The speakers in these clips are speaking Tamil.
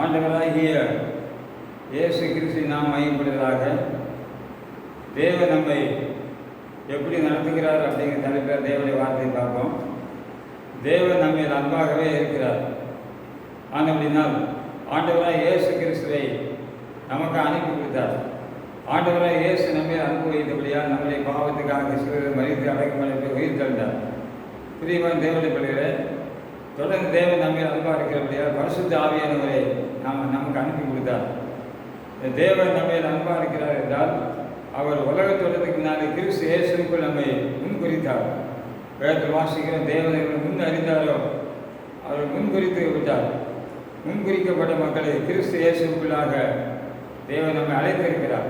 ஆண்டவராகிய இயேசு கிறிஸ்து நாம் மையப்படுவதாக தேவ நம்மை எப்படி நடத்துகிறார் அப்படிங்கிற தலைப்பில் தேவனுடைய வார்த்தையை பார்ப்போம். தேவன் நம்மை அன்பாகவே இருக்கிறார். ஆனப்படினால் ஆண்டவராக இயேசு கிறிஸ்துவை நமக்கு அனுப்பி கொடுத்தார். ஆண்டவராக இயேசு நம்மை அனுபவித்தபடியால் நம்முடைய பாவத்துக்காக சிலர் மறித்து அடக்கமடைத்து உயிர் தந்தார் பிரியமான தேவனை பிள்ளைகளே தொடர்ந்து தேவன் நம்மை அன்பாக இருக்கிறபடியால் பரிசுத்த ஆவியானவரை நாம் நமக்கு அனுப்பி கொடுத்தார். இந்த தேவன் நம்மை அன்பாக இருக்கிறார் என்றால் அவர் உலகத்தோட்டத்துக்கு முன்னாடி கிறிஸ்து இயேசுக்குள் நம்மை முன்குறித்தார். வேதத்தில் வாசிக்கிற தேவனை முன் அறிந்தாரோ அவர் முன்குறித்து விட்டார். முன்குறிக்கப்பட்ட மக்களை கிறிஸ்து இயேசுக்குள்ளாக தேவன் நம்மை அழைத்திருக்கிறார்.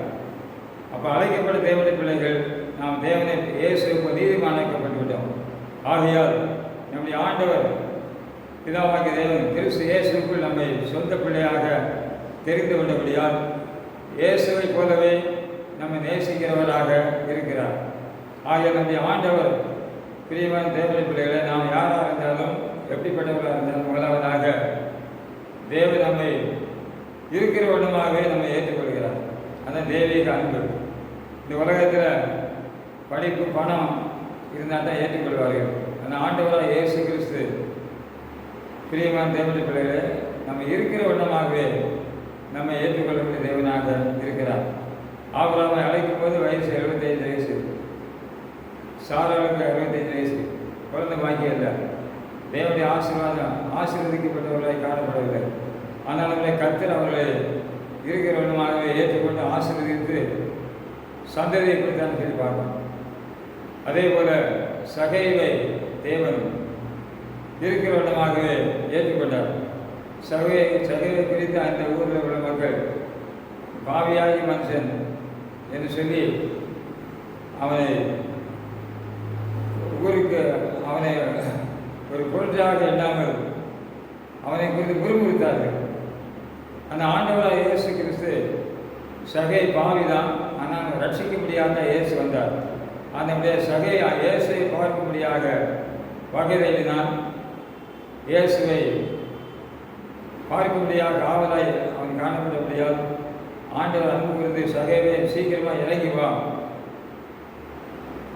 அப்போ அழைக்கப்பட்ட தேவனுடைய பிள்ளைகள் நாம் தேவனை இயேசுக்கு நீதிமானாக்கப்பட்டு விட்டோம் ஆகையால் நம்முடைய ஆண்டவர் பிதாவாகிய தேவன் கிறிஸ்து இயேசுக்குள் நம்மை சொந்த பிள்ளையாக தெரிந்து கொண்டபடியால் இயேசுவை போலவே நம்மை நேசிக்கிறவராக இருக்கிறார். ஆகிய நம்முடைய ஆண்டவர் பிரியமான தேவனை பிள்ளைகளை நாம் யாராக இருந்தாலும் எப்படிப்பட்டவர்களாக இருந்தாலும் முதலாவதாக தேவ நம்மை இருக்கிற வண்ணமாகவே நம்மை ஏற்றுக்கொள்கிறார். அதான் தெய்வீக அன்பு. இந்த உலகத்தில் படிப்பு பணம் இருந்தால் தான் ஏற்றுக்கொள்வார்கள். அந்த ஆண்டவராக இயேசு கிறிஸ்து பிரியமான தேவனுடைய பிள்ளைகளே நம்ம இருக்கிற வண்ணமாகவே நம்ம ஏற்றுக்கொள்ளக்கூடிய தேவனாக இருக்கிறார். ஆபராமை அழைக்கும் போது வயசு எழுபத்தைந்து வயசு. சாராளுக்கு அறுபத்தைந்து வயசு. குழந்தை பாக்கியம் இல்லை. தேவனுடைய ஆசீர்வாதம் ஆசீர்வதிக்கப்பட்டவர்களாய் காணப்படவில்லை. ஆனால் அவர்களை கத்தர் அவர்களை இருக்கிற வண்ணமாகவே ஏற்றுக்கொண்டு ஆசீர்வதித்து சந்ததியை குறித்தான் சொல்லி பார்க்கணும். அதே போல சகைவை தேவன் இருக்கிற வண்ணமாகவே ஏற்றுக்கொண்டார். சகையை சகையை குறித்து அந்த ஊரில் உள்ள மக்கள் பாவியாகி மனுஷன் என்று சொல்லி அவனை ஊருக்கு அவனை ஒரு பொருட்டாக எண்ணாமல் அவனை குறித்து முறுமுறுத்தார்கள். அந்த ஆண்டவராக இயேசு கிறிஸ்து சகை பாவிதான் ஆனால் ரட்சிக்க முடியாத இயேசு வந்தார். அந்த சகை இயேசை பார்க்கும்படியாக வகைதலினால் இயேசுவை பார்க்கும்படியாக ஆவலாய் அவன் காணப்படும்படியால் ஆண்டவர் அன்பு குறித்து சகைவே சீக்கிரமாக இறங்கி வா.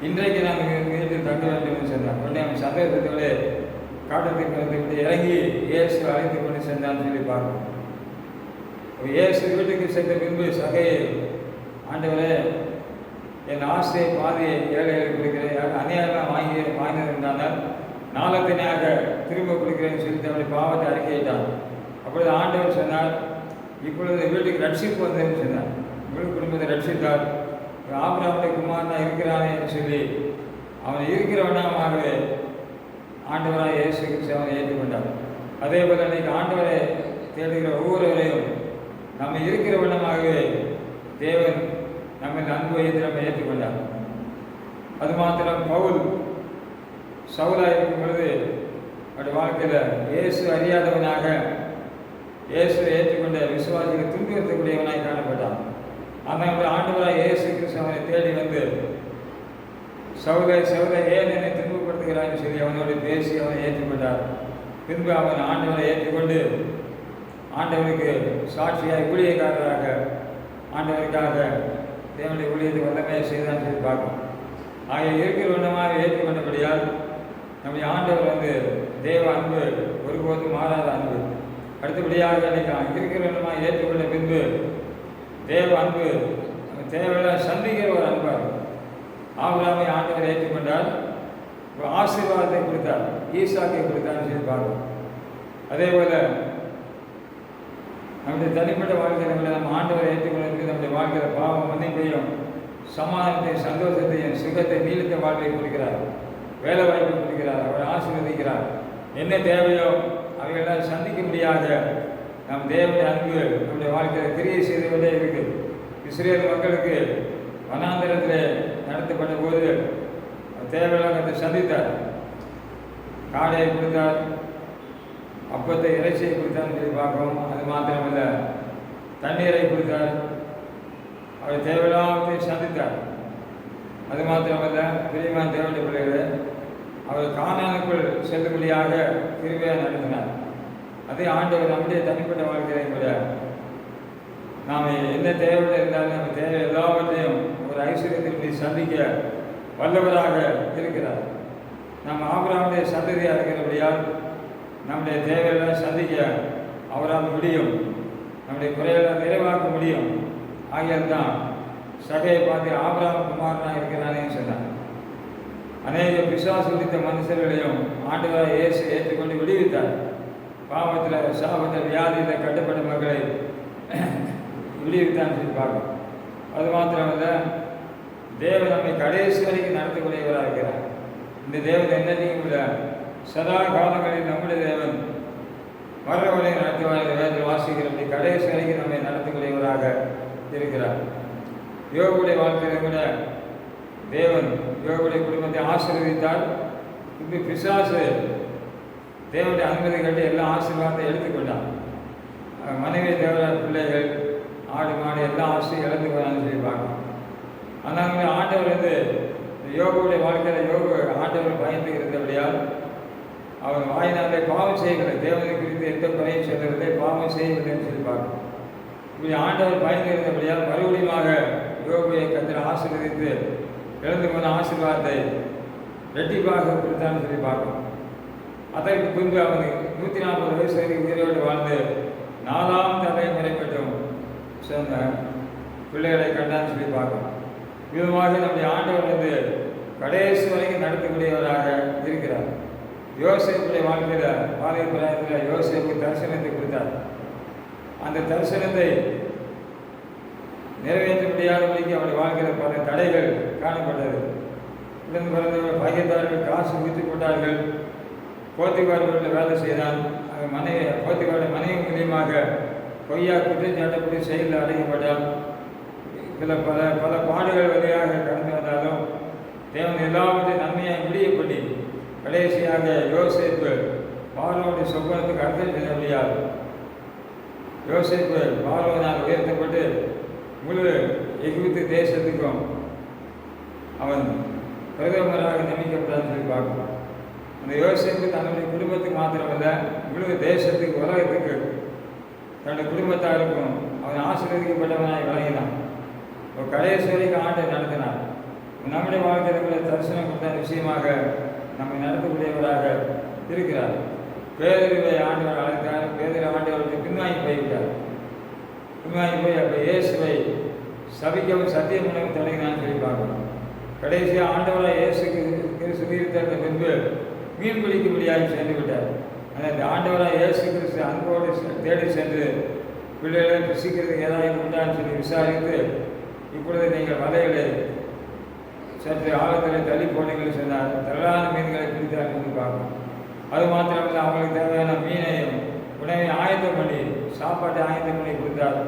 இன்றைக்கு நாம் மீது தங்க வேண்டும் என்று சொன்னான். உடனே அவன் சந்தேகத்தோடு காட்டத்திற்கு வந்து இறங்கி இயேசு அழைத்து கொண்டு சென்றான்னு சொல்லி பார்க்கணும். இயேசு வீட்டுக்கு சென்ற பின்பு சகையை ஆண்டவரே என் ஆசையை பாதியை ஏழைகளுக்கு கொடுக்கிறேன். அநியாயமாக வாங்கி வாங்கியிருந்தானால் நாளத்தினையாக திரும்ப கொடுக்கிறேன்னு சொல்லி தன்னுடைய பாவத்தை அறிக்கையிட்டார். அப்பொழுது ஆண்டவர் சொன்னார் இப்பொழுது வீட்டுக்கு ரட்சிப்பு வந்தேன்னு சொன்னார். முழு குடும்பத்தை ரட்சித்தார் ஆபிராமுடைய குமாரனா இருக்கிறானே என்று சொல்லி அவன் இருக்கிற வண்ணமாகவே ஆண்டவராக இயேசு கிறிஸ்து அவனை ஏற்றுக்கொண்டார் அதே போல் இன்னைக்கு ஆண்டவரை தேடுகிற ஒவ்வொருவரையும் நம்ம இருக்கிற வண்ணமாகவே தேவன் நம்ம அன்பு வைத்து நம்ம ஏற்றுக்கொண்டார். அது மாத்திரம் பவுல் சவுலாக இருக்கும் பொழுது அவருடைய வாழ்க்கையில் இயேசு அறியாதவனாக இயேசு ஏற்றுக்கொண்ட விசுவாசிகள் துன்புறுத்தக்கூடியவனாய் காணப்பட்டான். ஆனால் ஆண்டவராக இயேசு கிறிஸ்து அவனை தேடி வந்து சவுலை சவுலை ஏன் என்னை துன்பப்படுத்துகிறான்னு சொல்லி அவனோடு பேசி அவனை ஏற்றுக்கொண்டார். பின்பு அவன் ஆண்டவரை ஏற்றுக்கொண்டு ஆண்டவருக்கு சாட்சியாக ஊழியக்காரராக ஆண்டவருக்காக தேவனுடைய ஊழியத்தை வல்லமையை செய்தான் சொல்லி பார்க்கும் ஆகிய இருக்கிற வண்ணமாக ஏற்றுக்கொண்டபடியால் நம்முடைய ஆண்டவர் வந்து தேவ அன்பு ஒருபோதும் மாறாத அன்பு. அடுத்தபடியாக நினைக்கலாம். இருக்கிற ஒன்றமாக ஏற்றுக்கொண்ட பின்பு தேவ அன்பு தேவையில்லாத சந்திக்கிற ஒரு அன்பார் ஆபிராமை ஆண்டவர் ஏற்றுக்கொண்டால் ஒரு ஆசீர்வாதத்தை கொடுத்தார். ஈசாக்கை கொடுத்தான்னு சொல்லி பார்க்கணும் அதே போல் நம்முடைய தனிப்பட்ட வாழ்க்கையில் நம்ம ஆண்டவரை ஏற்றுக்கொள்வதற்கு நம்முடைய வாழ்க்கையில் பாவம் மன்னிப்பையும் சமாதானத்தையும் சந்தோஷத்தையும் சுகத்தை நீளத்தை வாழ்க்கையை கொடுக்கிறார். வேலை வாய்ப்பு கொடுக்கிறார் அவரை ஆசீர்வதிக்கிறார். என்ன தேவையோ அவைகளால் சந்திக்க முடியாத நம் தேவனுடைய அன்பு நம்முடைய வாழ்க்கையில் கிரியை செய்து கொண்டே இருக்கு இஸ்ரேல் மக்களுக்கு வனாந்திரத்தில் நடத்தப்பட்ட போது தேவையில்லாத சந்தித்தார். காடையை கொடுத்தார் அப்பத்தை இறைச்சியை கொடுத்தான்னு சொல்லி பார்க்கிறோம். அது மாத்திரமல்ல தண்ணீரை கொடுத்தார். அவர் தேவையில்லாமத்தை சந்தித்தார். அது மாத்திரமல்ல பிரியமான தேவையான பிள்ளைகளை அவர் காணானுக்குள் செல்லும்படியாக கிருபையாக நடத்தினார் அதே ஆண்டவர் நம்முடைய தனிப்பட்ட வாழ்க்கையை கூட நாம் என்ன தேவையில் இருந்தாலும் நம்ம தேவை எல்லாவற்றையும் ஒரு ஐஸ்வர்யத்தின்படி சந்திக்க வல்லவராக இருக்கிறார். நம்ம ஆபராமுடைய சந்ததியாக இருக்கிறபடியால் நம்முடைய தேவையெல்லாம் சந்திக்க அவரால் முடியும். நம்முடைய குறையெல்லாம் நிறைவாக்க முடியும். ஆகியது தான் சகையை பார்த்து ஆபராம் குமாரனாக இருக்கிறானே சொன்னார். அநேக பிசாசு பிடித்த மனுஷர்களையும் ஆண்டவராக இயேசு ஏற்றுக்கொண்டு விடுவித்தார். பாவத்தில் சாபத்தில் வியாதியில் கட்டுப்பட்ட மக்களை விடுவித்தான் சொல்லி பார்க்கணும் அது மாத்திரமல்ல தேவ நம்மை கடைசி வரைக்கும் நடத்தக்கூடியவராக இருக்கிறார். இந்த தேவன் என்னையும் கூட சதா காலங்களில் நம்முடைய தேவன் வர நடத்துவார்கள் நடத்துவார் வேதத்தில் வாசிக்கிறபடி கடைசி வரைக்கும் நம்மை நடத்தக்கூடியவராக இருக்கிறார். யோகுடைய வாழ்க்கையில கூட தேவன் யோகுடைய குடும்பத்தை ஆசீர்வதித்தால் இந்த பிசாசு தேவனுடைய அனுமதி கட்டி எல்லா ஆசீர்வாதத்தை எடுத்துக்கொண்டான். மனைவி தேவர பிள்ளைகள் ஆடு மாடு எல்லா ஆசையும் இழந்து போனான்னு சொல்லிப்பாங்க ஆனால் ஆண்டவர் வந்து யோகுடைய வாழ்க்கையில் யோக ஆண்டவர் பயந்து இருந்தபடியால் அவர் வாயினாலே பாவம் செய்கிறது தேவனை குறித்து எந்த குறையும் சொல்லவில்லை. பாவம் செய்கிறதுன்னு சொல்லிப்பாங்க இப்படி ஆண்டவர் பயந்து இருந்தபடியால் மறுபடியுமாக யோகுவை கத்திர ஆசீர்வதித்து இழந்து போன ஆசீர்வாதத்தை ரெட்டிப்பாக கொடுத்தான்னு சொல்லி பார்க்கணும். அதற்கு பின்பு அவன் நூற்றி நாற்பது வயசு வரைக்கும் உயிரோடு வாழ்ந்து நாலாம் தலைமுறை மட்டும் சொன்ன பிள்ளைகளை கண்டான்னு சொல்லி பார்க்கணும். விதமாக நம்முடைய ஆண்டவர் வந்து கடைசி வரைக்கும் நடத்தக்கூடியவராக இருக்கிறார். யோசேப்புடைய வாழ்க்கையில் பாதை பிராயத்தில் யோசேப்பு தரிசனத்தை கொடுத்தார். அந்த தரிசனத்தை நிறைவேற்ற முடியாதபடிக்கு அவருடைய வாழ்கிற பல தடைகள் காணப்பட்டது. இதன் பிறந்த பகைத்தார்கள் காசு ஊற்றி போட்டார்கள் போத்திகாரர்கள் வேலை செய்தான் மனைவி போத்திகார மனைவி மூலியமாக பொய்யா குற்றச்சாட்டப்படி செயலில் அடைக்கப்பட்டால் சில பல பல பாடுகள் வழியாக கடந்து வந்தாலும் தேவன் எல்லாவற்றையும் நன்மையாக முடியப்படி கடைசியாக யோசிப்பு பார்வனுடைய சொப்பனத்துக்கு அர்த்தம் செய்ய முடியாது யோசிப்பு பார்வனால் உயர்த்தப்பட்டு முழு எகிப்து தேசத்துக்கும் அவன் பிரதமராக நியமிக்கப்பட்டான்னு சொல்லி பார்க்கணும். அந்த யோசிப்பு தன்னுடைய குடும்பத்துக்கு மாத்திரமல்ல முழு தேசத்துக்கு உலகத்துக்கு தன்னுடைய குடும்பத்தாருக்கும் அவன் ஆசீர்வதிக்கப்பட்டவனாய் வழங்கினான் ஒரு கடைசி வரைக்கும் ஆண்டை நடத்தினான் நம்முடைய வாழ்க்கையில் கூட தரிசனம் கொடுத்த விஷயமாக நம்மை நடத்தக்கூடியவராக இருக்கிறார். பேரறிவை ஆண்டவர் அழைத்தார். பேதரை ஆண்டவர்களுக்கு பின்வாங்கி போய்விட்டார். பின்வாங்கி போய் அப்படி இயேசுவை சபிக்கவும் சத்தியம் பண்ணவும் தடையினான்னு சொல்லி பார்க்கணும். கடைசியாக ஆண்டவராக இயேசுக்கு கிறிஸ்து உயிர்த்தெழுந்த பின்பு மீன் பிடிக்க முடியாது சென்று விட்டார். ஆனால் இந்த ஆண்டவராக இயேசு கிறிஸ்து அன்போடு தேடி சென்று பிள்ளைகளை பிசிக்கிறதுக்கு ஏதாவது உண்டான்னு சொல்லி விசாரித்து இப்பொழுது நீங்கள் வலைகளை சற்று ஆழத்தில் தள்ளி போனீங்கன்னு சொன்னார் திரளான மீன்களை பிடித்தார் என்று பார்க்கணும் அது மாத்திரமல்ல அவங்களுக்கு தேவையான மீனையும் உடனே ஆயத்தம் பண்ணி சாப்பாட்டை ஆயத்தம் பண்ணி கொடுத்தார்.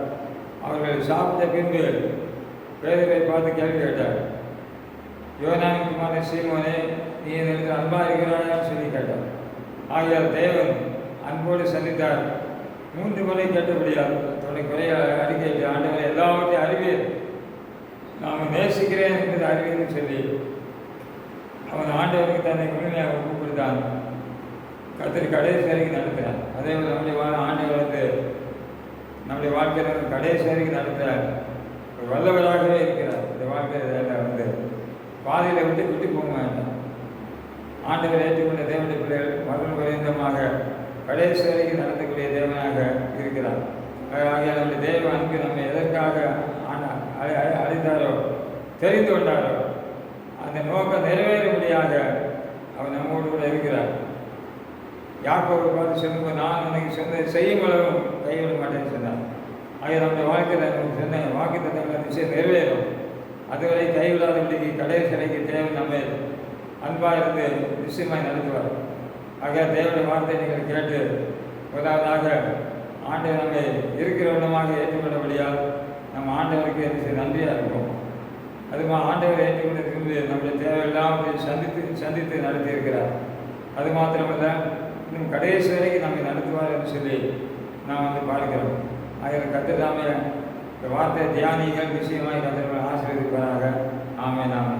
அவர்கள் சாப்பிட்ட பின்பு பிரேதரை பார்த்து கேள்வி கேட்டார். யோனாவின் குமாரன் சீமோனே நீ எனக்கு அன்பா இருக்கிறாயான்னு சொல்லி கேட்டார். ஆகியார் தேவன் அன்போடு சந்தித்தார். மூன்று முறை கேட்டபடியார் தன்னுடைய குறைய அறிக்கை ஆண்டவரை எல்லாவற்றையும் அறிவியல் நாம் நேசிக்கிறேன் என்பது அறிவியல்னு சொல்லி அவன் ஆண்டவருக்கு தன்னை முழுமையாக ஒப்பு கொடுத்தான். கத்திரி கடைசி வரைக்கும் நடத்தினான் அதே போல் நம்முடைய வா ஆண்டவர் நம்முடைய வாழ்க்கையில் கடைசி வரைக்கும் நடத்துகிறார் ஒரு வல்லவராகவே இருக்கிறார். இந்த வாழ்க்கையில் வந்து பாதையில் விட்டு விட்டு போக மாட்டார் ஆண்டவர் ஏற்றுக்கொண்ட தேவனுடைய பிள்ளைகள் மகள் பரியந்தமாக கடைசி வரைக்கும் நடத்தக்கூடிய தேவனாக இருக்கிறார். ஆகிய நம்முடைய தேவ அன்பு நம்ம எதற்காக ஆண்டா- அழை- அழைத்தாரோ தெரிந்து கொண்டாரோ அந்த நோக்கம் நிறைவேறும்படியாக அவர் நம்மோடு கூட இருக்கிறார். யாக்கோவை பார்த்து சொல்லும்போது நான் உனக்கு சொன்னதை செய்யும் அளவும் கைவிட மாட்டேன்னு சொன்னார். ஆகிய நம்முடைய வாழ்க்கையில் நமக்கு சொன்ன வாக்கு தத்தங்கள் விஷயம் நிறைவேறும். அதுவரை கைவிடாதபடிக்கு கடைசி சிலைக்கு தேவை நம்ம அன்பாக இருந்து நிச்சயமாய் நடத்துவார். ஆக தேவையான வார்த்தை நீங்கள் கேட்டு முதலாவதாக ஆண்டவர் நம்மை இருக்கிற விதமாக ஏற்றுக்கொண்டபடியால் நம்ம ஆண்டவருக்கு என்ன நன்றியாக இருக்கும் அதுமா ஆண்டவர் ஏற்றுக்கொண்ட நம்முடைய தேவையில்லாமல் சந்தித்து சந்தித்து நடத்தி இருக்கிறார் அது மாத்திரமல்ல இன்னும் கடைசி வரைக்கும் நம்மை நடத்துவார் என்று சொல்லி நாம் வந்து பார்க்கிறோம் ஆகிய கத்திராமைய இந்த வார்த்தை தியானிகள் விஷயமாக கத்திரமாக ஆசீர்வதிப்பாராக. ஆமே நாம்